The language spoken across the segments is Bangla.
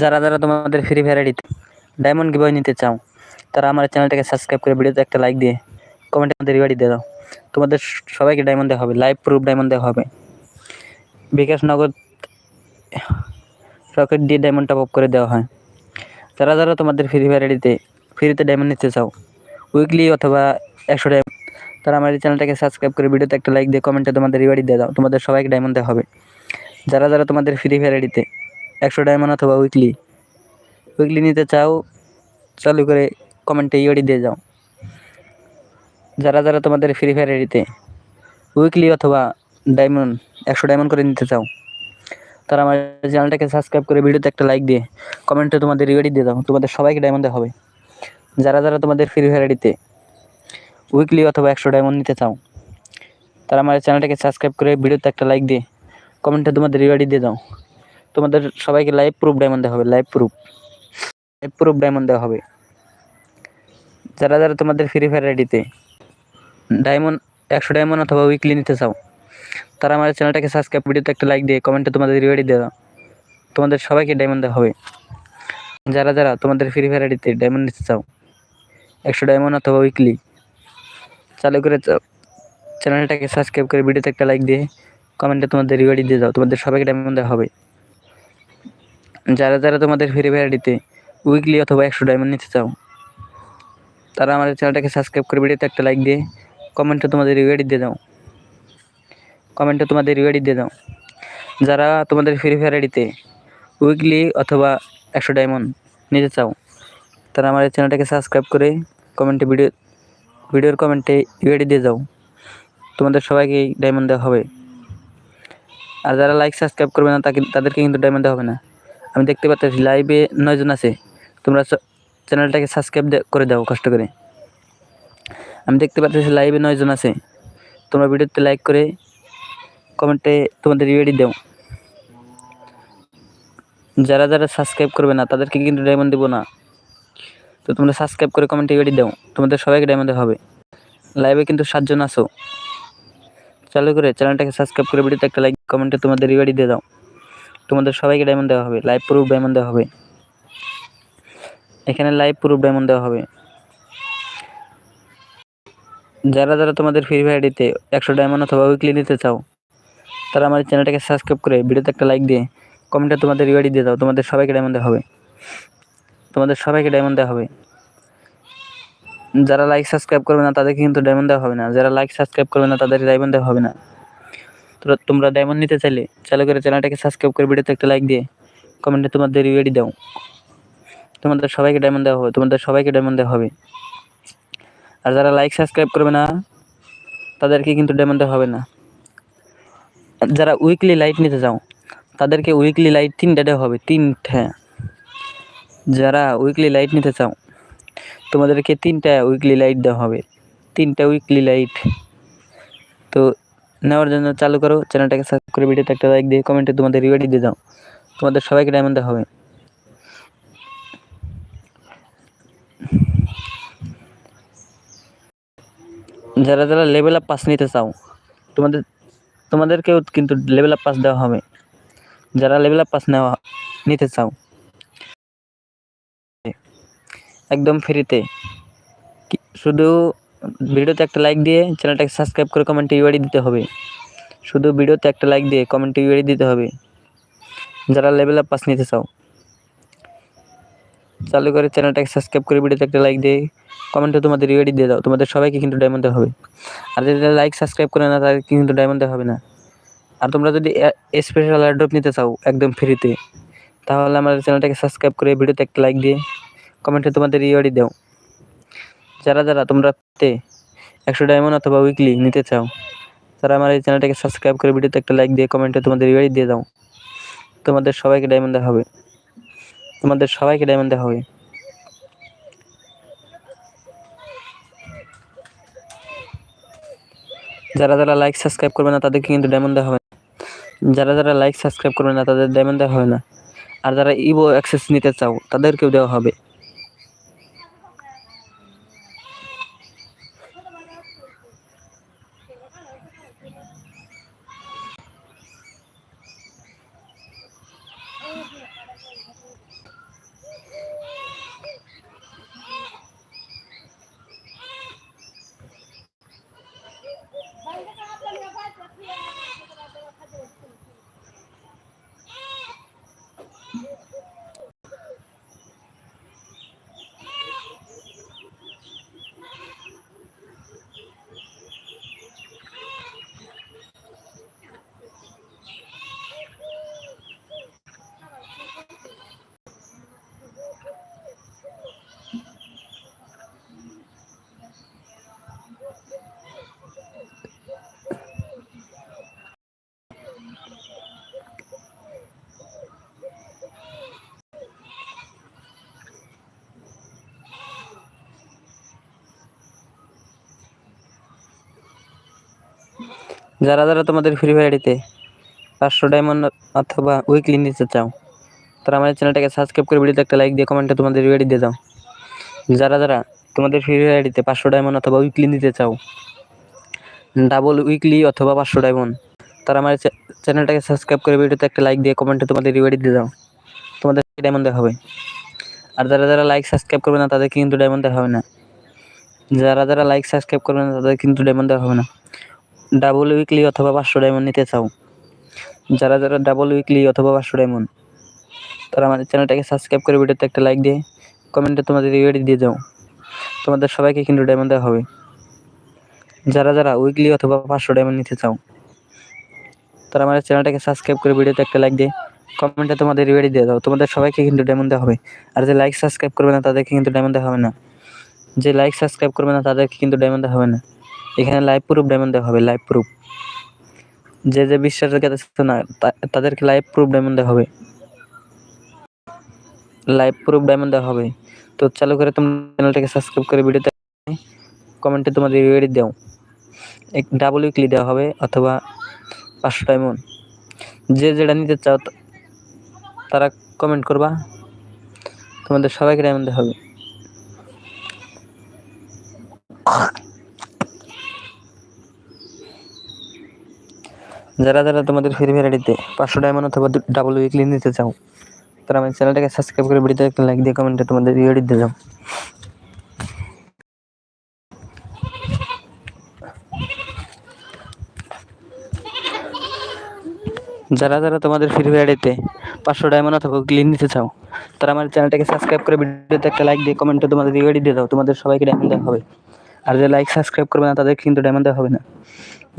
যারা যারা তোমাদের ফ্রি ফায়ার আইডিতে ডায়মন্ড গিভওয়ে নিতে চাও, তারা আমার চ্যানেলটাকে সাবস্ক্রাইব করে ভিডিওতে একটা লাইক দিয়ে কমেন্টে আমাদের রিওয়ার্ড দিয়ে দাও। তোমাদের সবাইকে ডায়মন্ড দেওয়া হবে লাইভ প্রুফ ডায়মন্ড দেওয়া হবে। বিকাশ নগদ রকেট দিয়ে ডায়মন্ড টপ আপ করে দেওয়া হয়। যারা যারা তোমাদের ফ্রি ফায়ার আইডিতে ফ্রিতে ডায়মন্ড নিতে চাও উইকলি অথবা একশো ডায়মন্ড তারা আমার চ্যানেলটাকে সাবস্ক্রাইব করে ভিডিওতে একটা লাইক দিয়ে কমেন্টে তোমাদের রিওয়ার্ড দিয়ে দাও, তোমাদের সবাইকে ডায়মন্ড দেওয়া হবে। যারা যারা তোমাদের ফ্রি ফায়ার আইডিতে একশো ডায়মন্ড অথবা উইকলি উইকলি নিতে চাও, চালু করে কমেন্টে ইওডি দিয়ে যাও। যারা যারা তোমাদের ফ্রি ফায়ার আইডিতে উইকলি অথবা ডায়মন্ড একশো ডায়মন্ড করে নিতে চাও, তারা আমার চ্যানেলটাকে সাবস্ক্রাইব করে ভিডিওতে একটা লাইক দিয়ে কমেন্টে তোমাদের রিওয়ার্ড দিয়ে দাও। তোমাদের সবাইকে ডায়মন্ড হবে। যারা যারা তোমাদের ফ্রি ফায়ার আইডিতে উইকলি অথবা একশো ডায়মন্ড নিতে চাও, তারা আমার চ্যানেলটাকে সাবস্ক্রাইব করে ভিডিওতে একটা লাইক দিয়ে কমেন্টে তোমাদের রিওয়ার্ড দিয়ে দাও। তোমাদের সবাইকে লাইভ প্রুফ ডায়মন্ড দেওয়া হবে live proof live proof diamond দেওয়া হবে। যারা যারা তোমাদের ফ্রি ফায়ার আইডিতে ডায়মন্ড একশো ডায়মন্ড অথবা উইকলি নিতে চাও, তারা আমার চ্যানেলটাকে সাবস্ক্রাইব ভিডিওতে একটা লাইক দিয়ে কমেন্টে তোমাদের রিওয়ার্ড দিয়ে দাও। তোমাদের সবাইকে ডায়মন্ড দেওয়া হবে। যারা যারা তোমাদের ফ্রি ফায়ার আইডিতে ডায়মন্ড নিতে চাও, একশো ডায়মন্ড অথবা উইকলি চালু করে চ্যানেলটাকে সাবস্ক্রাইব করে ভিডিওতে একটা লাইক দিয়ে কমেন্টে তোমাদের রিওয়ার্ড দিয়ে দাও। তোমাদের সবাইকে ডায়মন্ড দেওয়া হবে। যারা যারা তোমাদের ফ্রি ফায়ার আইডিতে উইকলি অথবা একশো ডায়মন্ড নিতে চাও, তারা আমাদের চ্যানেলটাকে সাবস্ক্রাইব করে ভিডিওতে একটা লাইক দিয়ে কমেন্টে তোমাদের রিওয়ার্ড দিয়ে দাও। কমেন্টে তোমাদের রিওয়ার্ড দিয়ে দাও। যারা তোমাদের ফ্রি ফায়ার উইকলি অথবা একশো ডায়মন্ড নিতে চাও, তারা আমাদের চ্যানেলটাকে সাবস্ক্রাইব করে কমেন্টে ভিডিও ভিডিওর কমেন্টে রিওয়ার্ড দিয়ে যাও তোমাদের সবাইকেই ডায়মন্ড দেওয়া হবে। আর যারা লাইক সাবস্ক্রাইব করবে না, তাকে, তাদেরকে কিন্তু ডায়মন্ড দেওয়া হবে না। আমি দেখতে পাচ্ছি লাইভে নয়জন আছে। তোমরা চ্যানেলটাকে সাবস্ক্রাইব করে দাও, কষ্ট করে। আমি দেখতে পাচ্ছি লাইভে নয়জন আছে। তোমরা ভিডিওতে লাইক করে কমেন্টে তোমাদের রিওয়ার্ডই দাও। যারা যারা সাবস্ক্রাইব করবে না, তাদেরকে কিন্তু ডায়মন্ড দেবো না। তো তোমরা সাবস্ক্রাইব করে কমেন্টে রিওয়ার্ডই দাও। তোমাদের সবাইকে ডায়মন্ড হবে। লাইভে কিন্তু সাতজন আসো চালু করে চ্যানেলটাকে সাবস্ক্রাইব করে ভিডিওতে একটা লাইক কমেন্টে তোমাদের রিওয়ার্ডই দিয়ে দাও। তোমাদের সবাইকে ডায়মন্ড দেওয়া হবে লাইভ প্রুফ ডায়মন্ড দেওয়া হবে। এখানে লাইভ প্রুফ ডায়মন্ড দেওয়া হবে। যারা যারা তোমাদের ফ্রি ফায়ার আইডিতে একশো ডায়মন্ড অথবা উইকলি নিতে চাও, তারা আমার চ্যানেলটাকে সাবস্ক্রাইব করে ভিডিওতে একটা লাইক দিয়ে কমেন্টে তোমাদের রিওয়ার্ডই দিয়ে দাও, তোমাদের সবাইকে ডায়মন্ড দেওয়া হবে। তোমাদের সবাইকে ডায়মন্ড দেওয়া হবে। যারা লাইক সাবস্ক্রাইব করবে না, তাদেরকে কিন্তু ডায়মন্ড দেওয়া হবে না। যারা লাইক সাবস্ক্রাইব করবে না তাদের ডায়মন্ড দেওয়া হবে না। তোমরা ডায়মন্ড নিতে চাইলে, চালু করে চ্যানেলটাকে সাবস্ক্রাইব করে ভিডিওতে একটা লাইক দিয়ে কমেন্টে তোমাদের রিওয়ার্ডই দাও। তোমাদের সবাইকে ডায়মন্ড দেওয়া হবে, তোমাদের সবাইকে ডায়মন্ড দেওয়া হবে। আর যারা লাইক সাবস্ক্রাইব করবে না, তাদেরকে কিন্তু ডায়মন্ড দেওয়া হবে না। যারা উইকলি লাইট নিতে চাও, তাদেরকে উইকলি লাইট তিনটা দেওয়া হবে, তিনটা। যারা উইকলি লাইট নিতে চাও, তোমাদেরকে তিনটা উইকলি লাইট দেওয়া হবে, তিনটা উইকলি লাইট তো নেওয়ার জন্য চালু করো। চ্যানেলটাকে সাবস্ক্রাইব করে ভিডিওতে একটা লাইক দিয়ে কমেন্টে তোমাদের রিওয়ার্ড দিয়ে দাও। তোমাদের সবাইকে ডায়মন্ড হবে। যারা যারা লেভেল আপ পাস নিতে চাও, তোমাদের, তোমাদেরকেও কিন্তু লেভেল আপ পাস দেওয়া হবে। যারা লেভেল আপ পাস নেওয়া, নিতে চাও, একদম ফ্রিতে শুধু ভিডিওতে একটা লাইক দিয়ে চ্যানেলটাকে সাবস্ক্রাইব করে কমেন্টে ইউআইডি দিতে হবে। শুধু ভিডিওতে একটা লাইক দিয়ে কমেন্টে ইউআইডি দিতে হবে। যারা লেভেল আপ পাস নিতে চাও, চালু করে চ্যানেলটাকে সাবস্ক্রাইব করে ভিডিওতে একটা লাইক দিয়ে কমেন্টে তোমাদের ইউআইডি দিয়ে দাও। তোমাদের সবাইকে কিন্তু ডায়মন্ড হবে। আর যদি লাইক সাবস্ক্রাইব করে না তাদেরকে কিন্তু ডায়মন্ড হবে না। আর তোমরা যদি স্পেশাল অ্যাড্রপ নিতে চাও একদম ফ্রিতে তাহলে আমাদের চ্যানেলটাকে সাবস্ক্রাইব করে ভিডিওতে একটা লাইক দিয়ে কমেন্টে তোমাদের রিওয়ার্ডই দাও। যারা যারা, তোমরা একশো ডায়মন্ড অথবা উইকলি নিতে চাও, তারা আমার এই চ্যানেলটাকে সাবস্ক্রাইব করে ভিডিওতে একটা লাইক দিয়ে কমেন্টে তোমাদের রিওয়ার্ডই দিয়ে দাও। তোমাদের সবাইকে ডায়মন্ড দেওয়া হবে। তোমাদের সবাইকে ডায়মন্ড দেওয়া হবে। যারা যারা লাইক সাবস্ক্রাইব করবে না, তাদেরকে কিন্তু ডায়মন্ড দেওয়া হবে যারা যারা লাইক সাবস্ক্রাইব করবে না, তাদের ডায়মন্ড দেওয়া হবে না। আর যারা ইভো অ্যাক্সেস নিতে চাও, তাদেরকেও দেওয়া হবে। যারা যারা তোমাদের ফ্রি ফায়ারিতে পাঁচশো ডায়মন্ড অথবা উইকলি নিতে চাও, তারা আমাদের চ্যানেলটাকে সাবস্ক্রাইব করে ভিডিওতে একটা লাইক দিয়ে কমেন্টে তোমাদের রিওয়ার্ড দিয়ে দাও। যারা যারা তোমাদের ফ্রি ফায়ারিতে পাঁচশো ডায়মন্ড অথবা উইকলি নিতে চাও ডাবল উইকলি অথবা পাঁচশো ডায়মন্ড তারা আমার চ্যানেলটাকে সাবস্ক্রাইব করে ভিডিওতে একটা লাইক দিয়ে কমেন্টে তোমাদের রিওয়ার্ড দিয়ে দাও। তোমাদের ডায়মন্ড হবে আর যারা যারা লাইক সাবস্ক্রাইব করবে না, তাদের কিন্তু ডায়মন্ড হবে না। যারা যারা লাইক সাবস্ক্রাইব করবে না, তাদের কিন্তু ডায়মন্ড দেওয়া হবে না। ডাবল উইকলি অথবা পাঁচশো ডায়মন্ড নিতে চাও। যারা যারা ডাবল উইকলি অথবা পাঁচশো ডায়মন্ড তারা আমাদের চ্যানেলটাকে সাবস্ক্রাইব করে ভিডিওতে একটা লাইক দিয়ে কমেন্টে তোমাদের রিওয়ার্ড দিয়ে দাও। তোমাদের সবাইকে কিন্তু ডায়মন্ড দেওয়া হবে যারা যারা উইকলি অথবা পাঁচশো ডায়মন্ড নিতে চাও তারা আমাদের চ্যানেলটাকে সাবস্ক্রাইব করে ভিডিওতে একটা লাইক দিয়ে কমেন্টে তোমাদের রিওয়ার্ড দিয়ে দাও। তোমাদের সবাইকে কিন্তু ডায়মন্ড দেওয়া হবে। আর যে লাইক সাবস্ক্রাইব করবে না, তাদেরকে কিন্তু ডায়মন্ড দেওয়া হবে না। যে লাইক সাবস্ক্রাইব করবে না, তাদেরকে কিন্তু ডায়মন্ড দেওয়া হবে না। এখানে লাইভ প্রুফ ডায়মন্ড দেওয়া হবে লাইভ প্রুফ যে যে বিশ্বাস রেখে না তাদেরকে লাইভ প্রুফ ডায়মন্ড দেওয়া হবে। লাইভ প্রুফ ডায়মন্ড দেওয়া হবে। তো চালু করে তোমার চ্যানেলটাকে সাবস্ক্রাইব করে ভিডিওতে কমেন্টে তোমাদের রিওয়ার্ড দাও। এক ডাবল উইকলি দেওয়া হবে, অথবা পাঁচশো ডায়মন্ড যে যেটা নিতে চাও তারা কমেন্ট করবা। তোমাদের সবাইকে ডায়মন্ড হবে। যারা যারা তোমাদের ফ্রি ফায়ার আইডিতে পাঁচশো ডায়মন্ড অথবা ডাবল উইকলি নিতে চাও, তারা আমার চ্যানেলটাকে সাবস্ক্রাইব করে ভিডিওতে একটা লাইক দিয়ে কমেন্টে তোমাদের রিওয়ার্ড দিতে যাও। যারা যারা তোমাদের ফ্রি ফায়ারেতে পাঁচশো ডায়মন্ড অথবা ক্লিন নিতে চাও, তারা আমার চ্যানেলটাকে সাবস্ক্রাইব করে ভিডিওতে একটা লাইক দিয়ে কমেন্টে তোমাদের রিওয়ার্ড দিয়ে দাও, তোমাদের সবাইকে ডায়মন্ড দেওয়া হবে। আর যে লাইক সাবস্ক্রাইব করবে না তাদের কিন্তু ডায়মন্ড দেওয়া হবে না।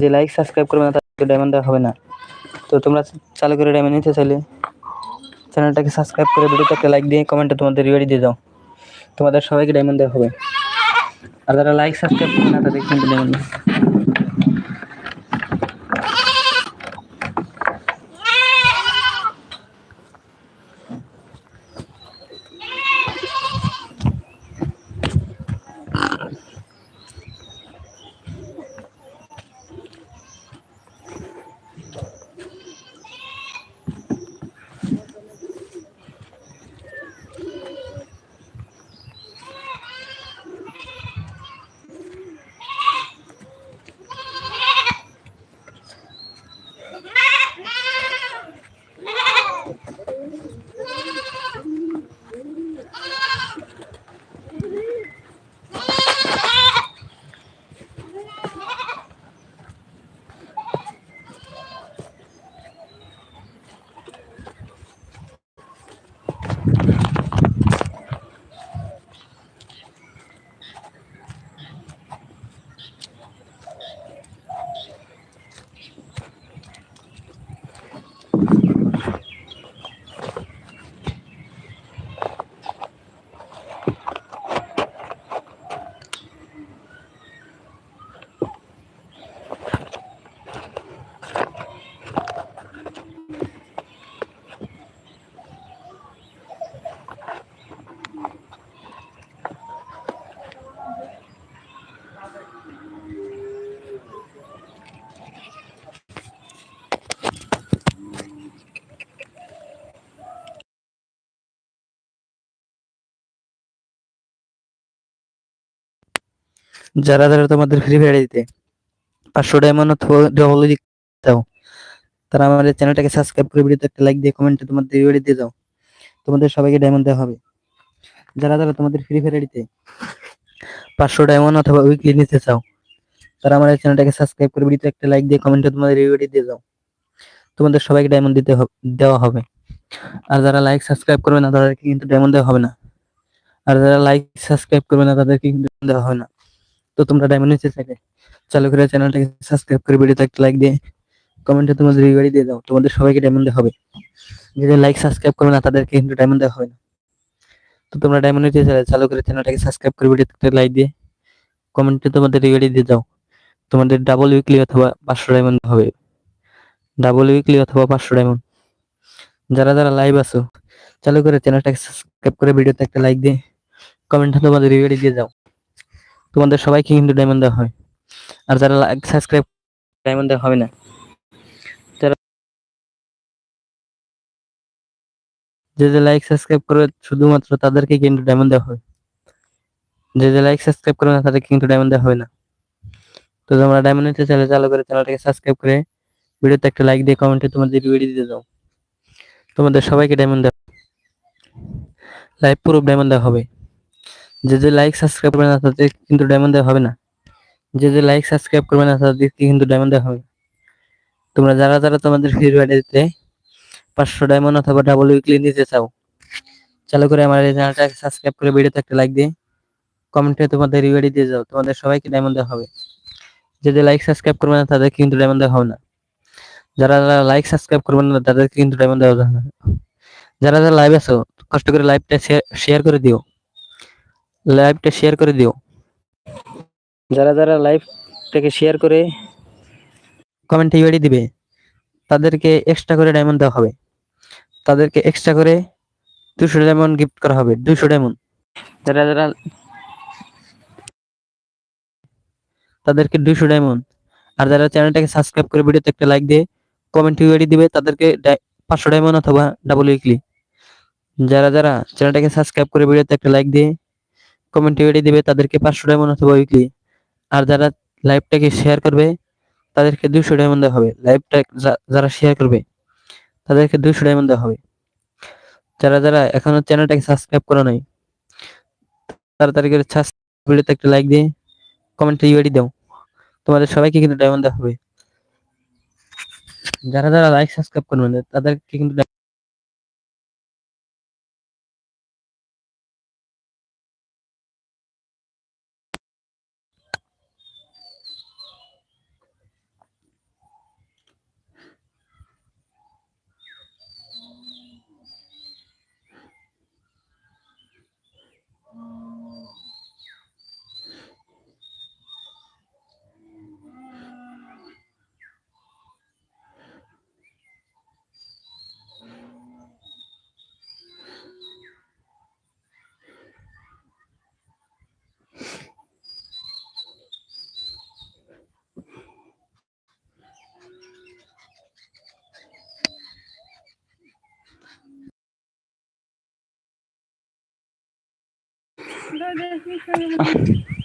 যে লাইক সাবস্ক্রাইব করবে না, তাদেরকে ডায়মন্ড দেওয়া হবে না। তো তোমরা চালু করে ডায়মন্ড নিতে চাইলে চ্যানেলটাকে সাবস্ক্রাইব করে ভিডিওতে একটা লাইক দিয়ে কমেন্টে তোমাদের রিওয়ার্ড দিয়ে দাও। তোমাদের সবাইকে ডায়মন্ড দেওয়া হবে। আর যারা লাইক সাবস্ক্রাইব করবে না তাদের কিন্তু ডায়মন্ড যারা যারা তোমাদের ফ্রি ফায়ার দিতে, পাঁচশো ডায়মন্ড অথবা ডবল দাও। তারা আমাদের চ্যানেলটাকে সাবস্ক্রাইব করে ভিডিওতে একটা লাইক দিয়ে কমেন্টে তোমাদের রিওয়ার্ড দিয়ে দাও। তোমাদের সবাইকে ডায়মন্ড দেওয়া হবে। যারা যারা তোমাদের ফ্রি ফায়ার দিতে, পাঁচশো ডায়মন্ড অথবা উইকলি নিতে চাও, তারা আমাদের চ্যানেলটাকে সাবস্ক্রাইব করে ভিডিওতে একটা লাইক দিয়ে কমেন্টে তোমাদের রিওয়ার্ড দিয়ে দাও। তোমাদের সবাইকে ডায়মন্ড দিতে দেওয়া হবে। আর যারা লাইক সাবস্ক্রাইব করবে না, তাদেরকে কিন্তু ডায়মন্ড দেওয়া হবে না। আর যারা লাইক সাবস্ক্রাইব করবে না, তাদেরকে কিন্তু দেওয়া হবে না। তো তোমরা ডায়মন্ড নিতে চাইলে চালু করে চ্যানেলটাকে সাবস্ক্রাইব করে ভিডিওতে একটা লাইক দিয়ে কমেন্টে তোমাদের রিওয়ার্ড দিয়ে দাও। তোমাদের সবাইকে ডায়মন্ড দেওয়া হবে। যাদের লাইক সাবস্ক্রাইব করবে না, তাদেরকে কিন্তু ডায়মন্ড দেওয়া হবে না। তো তোমরা ডায়মন্ড চাইলে চালু করে চ্যানেলটাকে সাবস্ক্রাইব করে ভিডিওতে একটা লাইক দিয়ে কমেন্টে তোমাদের রিওয়ার্ড দিয়ে দাও। তোমাদের ডাবল উইকলি অথবা পাঁচশো ডায়মন্ড হবে। ডাবল উইকলি অথবা পাঁচশো ডায়মন্ড যারা যারা লাইভ আছো, চালু করে চ্যানেলটাকে সাবস্ক্রাইব করে ভিডিওতে একটা লাইক দিয়ে কমেন্টে তোমাদের রিওয়ার্ড দিয়ে দাও। তোমাদের সবাইকে কিন্তু ডায়মন্ড দেওয়া হয়। আর যারা লাইক সাবস্ক্রাইব ডায়মন্ড দেওয়া হবে না যে যে লাইক সাবস্ক্রাইব করে শুধুমাত্র তাদেরকে কিন্তু ডায়মন্ড দেওয়া হবে যে যে লাইক সাবস্ক্রাইব করে না, তাদেরকে কিন্তু ডায়মন্ড দেওয়া হবে না। তো তোমরা ডায়মন্ড নিতে চাইলে চালু করে চ্যানেলটাকে সাবস্ক্রাইব করে ভিডিওতে একটা লাইক দিয়ে কমেন্টে তোমাদের ভিডিও দিয়ে দাও। তোমাদের সবাইকে ডায়মন্ড দেওয়া লাইভ পুরো ডায়মন্ড দেওয়া হবে। যে যে লাইক সাবস্ক্রাইব করবে না তাদের কিন্তু ডায়মন্ড দেওয়া হবে না। যে যে লাইক সাবস্ক্রাইব করবে না তাদেরকে কিন্তু ডায়মন্ড দেওয়া হবে তোমরা যারা যারা তোমাদের ফ্রি দিতে পাঁচশো ডায়মন্ড অথবা ডাবল উইকলি নিতে চাও, চালু করে আমার এই চ্যানেলটাকে সাবস্ক্রাইব করে ভিডিওতে একটা লাইক দিয়ে কমেন্টে তোমাদের রিওয়ার্ডি দিয়ে যাও, তোমাদের সবাইকে ডায়মন্ড দেওয়া হবে। যে যে লাইক সাবস্ক্রাইব করবে না তাদেরকে কিন্তু ডায়মন্ড দেওয়া হবে না। যারা যারা লাইক সাবস্ক্রাইব করবে না, তাদেরকে কিন্তু ডায়মন্ড দেওয়া হবে না। যারা যারা লাইভ আছো, কষ্ট করে লাইভটা শেয়ার করে দিও। লাইভটা শেয়ার করে দিও। যারা যারা লাইভটাকে শেয়ার করে কমেন্ট ইউআইডি দিবে তাদেরকে এক্সট্রা করে ডায়মন্ড দেওয়া হবে। তাদেরকে এক্সট্রা করে দুশো ডায়মন্ড গিফট করা হবে দুশো ডায়মন্ড যারা যারা তাদেরকে দুশো ডায়মন্ড আর যারা চ্যানেলটাকে সাবস্ক্রাইব করে ভিডিওতে একটা লাইক দিয়ে কমেন্ট ইউআইডি দিবে তাদেরকে পাঁচশো ডায়মন্ড অথবা ডাবল উইকলি যারা যারা চ্যানেলটাকে সাবস্ক্রাইব করে ভিডিওতে একটা লাইক দিয়ে কমেন্ট ইউআইডি দিবে, তাদেরকে পাঁচশো ডায়মন্ড অথবা উইকলি আর যারা লাইভটাকে শেয়ার করবে, তাদেরকে দুশো ডায়মন্ড দেওয়া হবে। লাইভটা যারা শেয়ার করবে, তাদেরকে দুশো ডায়মন্ড দেওয়া হবে। যারা যারা এখনও চ্যানেলটাকে সাবস্ক্রাইব করো নাই, তাড়াতাড়ি করে ভিডিওতে একটা লাইক দিয়ে কমেন্টে ইউআইডি দাও। তোমাদের সবাইকে কিন্তু ডায়মন্ড দেওয়া হবে। যারা যারা লাইক সাবস্ক্রাইব করবে না, তাদেরকে কিন্তু 我担心他们。